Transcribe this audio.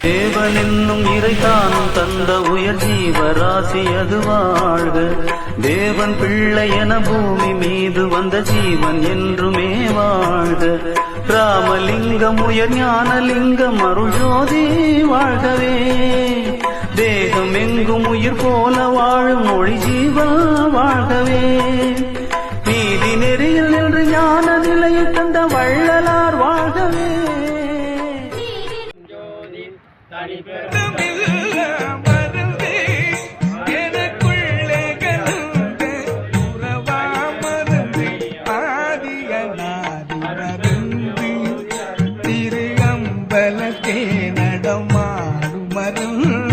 தேவன் என்னும் இறைத்தானும் தந்த உயர் ஜீவராசி அது வாழ்க. தேவன் பிள்ளை என பூமி மீது வந்த ஜீவன் என்றுமே வாழ்க. ராமலிங்கம் உயர் ஞானலிங்கம் அருள் ஜோதி வாழ்கவே. தேகம் எங்கும் உயிர் போல வாழும் மொழி ஜீவா வாழ்கவே. நீதி நெறியில் நின்று ஞான நிலையை தந்த வள்ளலார் வாழ்கவே. மருந்து எனக்குள்ளே நடமாடும் மருந்து